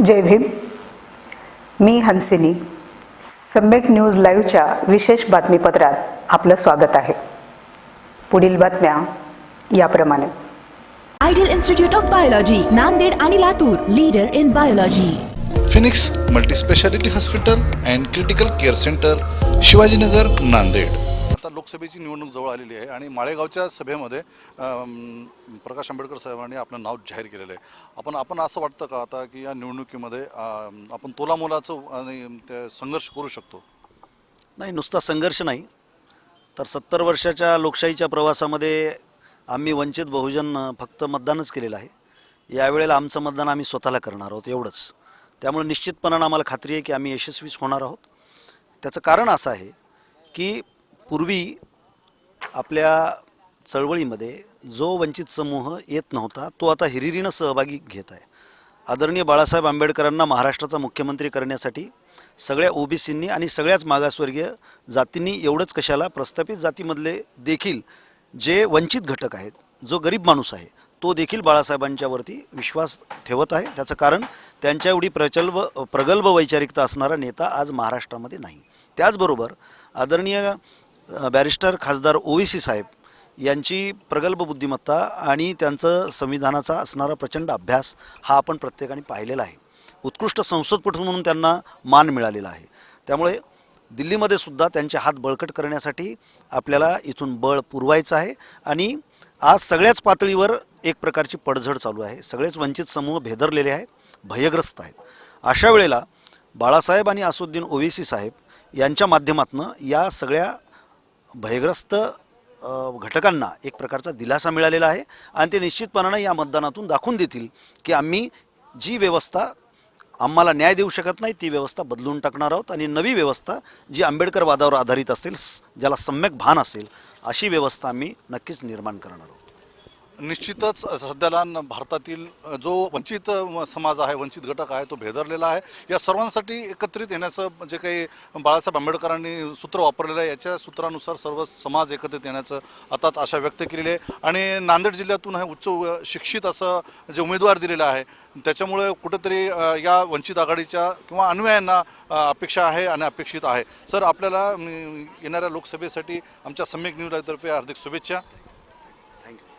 जय भीम. मी हंसिनी. सम्यक न्यूज लाईव्हच्या विशेष बातमीपत्रात आपलं स्वागत आहे. पुढील बातम्या याप्रमाणे. Ideal institute of biology Nanded आणि Latur leader in biology. Phoenix multispeciality hospital and critical care centre Shivajinagar Nanded. लोकसभेची निवडणूक जवळ आलेली आहे आणि माळेगावच्या सभेमध्ये प्रकाश आंबेडकर साहेबांनी आपलं नाव जाहीर केलेलं आहे. आपण आपण असं वाटतं का आता की या निवडणुकीमध्ये आपण तोलामोलाचं आणि ते संघर्ष करू शकतो? नाही नुसता संघर्ष नाही. तर सत्तर वर्षाच्या लोकशाहीच्या प्रवासामध्ये आम्ही वंचित बहुजन फक्त मतदानच केलेलं आहे. यावेळेला आमचं मतदान आम्ही स्वतःला करणार आहोत एवढंच. त्यामुळे निश्चितपणानं आम्हाला खात्री आहे की आम्ही यशस्वीच होणार आहोत. त्याचं कारण असं आहे की पूर्वी आपल्या चळवळीमध्ये जो वंचित समूह येत नव्हता तो आता हिरिरीनं सहभागी घेत आहे. आदरणीय बाळासाहेब आंबेडकरांना महाराष्ट्राचा मुख्यमंत्री करण्यासाठी सगळ्या ओबीसींनी आणि सगळ्याच मागासवर्गीय जातींनी एवढंच कशाला प्रस्थापित जातीमधले देखील जे वंचित घटक आहेत जो गरीब माणूस आहे तो देखील बाळासाहेबांच्यावरती विश्वास ठेवत आहे. त्याचं कारण त्यांच्या एवढी प्रचल्ब प्रगल्भ वैचारिकता असणारा नेता आज महाराष्ट्रामध्ये नाही. त्याचबरोबर आदरणीय बॅरिस्टर खासदार ओवीसी साहेब यांची प्रगल्भ बुद्धिमत्ता आणि त्यांचं संविधानाचा असणारा प्रचंड अभ्यास हा आपण प्रत्येकाने पाहिलेला आहे. उत्कृष्ट संसदपटू म्हणून त्यांना मान मिळालेला आहे. त्यामुळे दिल्लीमध्ये सुद्धा त्यांचे हात बळकट करण्यासाठी आपल्याला इथून बळ पुरवायचं आहे आणि आज सगळ्याच पातळीवर एक प्रकारची पडझड चालू आहे. सगळेच वंचित समूह भेदरलेले आहेत भयग्रस्त आहेत. अशा वेळेला बाळासाहेब आणि असुद्दीन ओवेसी साहेब यांच्या माध्यमातून या सगळ्या भयग्रस्त घटकांना एक प्रकारचा दिलासा मिळालेला आहे आणि ते निश्चितपणानं या मतदानातून दाखवून देतील की आम्ही जी व्यवस्था आम्हाला न्याय देऊ शकत नाही ती व्यवस्था बदलून टाकणार आहोत आणि नवी व्यवस्था जी आंबेडकर वादावर आधारित असेल ज्याला सम्यक भान असेल अशी व्यवस्था आम्ही नक्कीच निर्माण करणार आहोत. निश्चितच सध्याला भारतातील जो वंचित समाज आहे वंचित घटक आहे तो भेदरलेला आहे. या सर्वांसाठी एकत्रित येण्याचं जे काही बाळासाहेब आंबेडकरांनी सूत्र वापरलेलं आहे याच्या सूत्रानुसार सर्व समाज एकत्रित येण्याचं आताच आशा व्यक्त केलेली आहे. आणि नांदेड जिल्ह्यातून हे उच्च शिक्षित असं जे उमेदवार दिलेलं आहे त्याच्यामुळे कुठेतरी या वंचित आघाडीच्या किंवा अनुयायांना अपेक्षा आहे आणि अपेक्षित आहे. सर आपल्याला येणाऱ्या लोकसभेसाठी आमच्या सम्यक न्यूजतर्फे हार्दिक शुभेच्छा.